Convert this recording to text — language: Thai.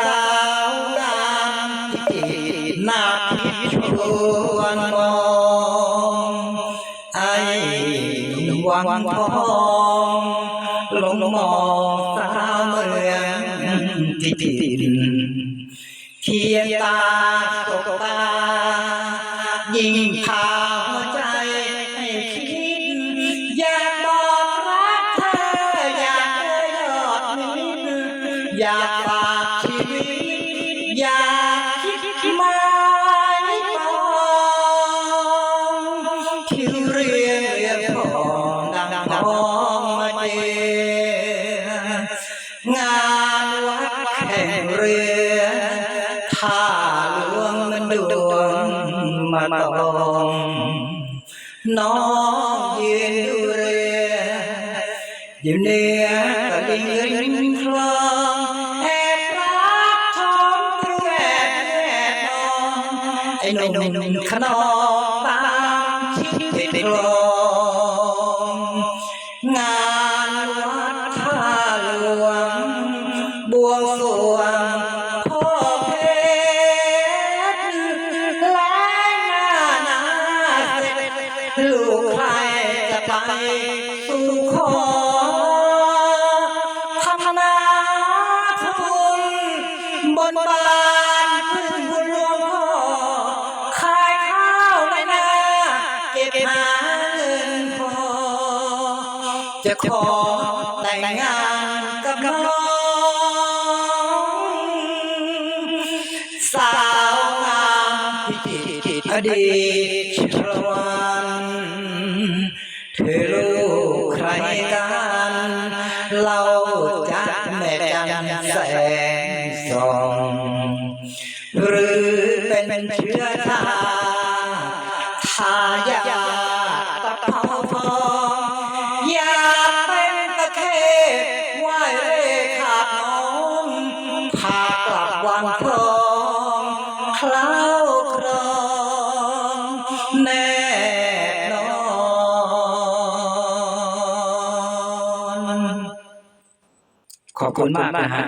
าวงามที่นาพิชวนมองไอ้วังทองหลงมองสาวเมืองที่ดินเทียนตาตกตายิ่งพาหัวใจให้คิดอยากบอกรักเธออยากได้ยอดมิตรอยาก งานวัดแข่งเรือท่าหลวงมันดวงมาตองน้องยืนดูเรืออยู่เหนือกะลิงริมคลองแอบรักชมตรแอบแอบมองไอ้หนุ่มขนองตามชิดติดลองงาน วงพ่อเพชรและหน้าหนาเสร็จลูกใครจะไปสู่ขอทำนาทุนบนบานพึ่งบุญหลวงพ่อขายข้าวในนาเก็บหาเงินพอจะขอแต่งงานกับน้อง อดีตชรวันเธอลูกใครกันเราจะแม่จันแสงส่องหรือเป็นเชื้อชาทายาตะเภาทออยากเป็นตะเคไหวเรขาดน้องพากลับวังทองคล้า วครองแน่นอนขอบคุณมากนะฮะ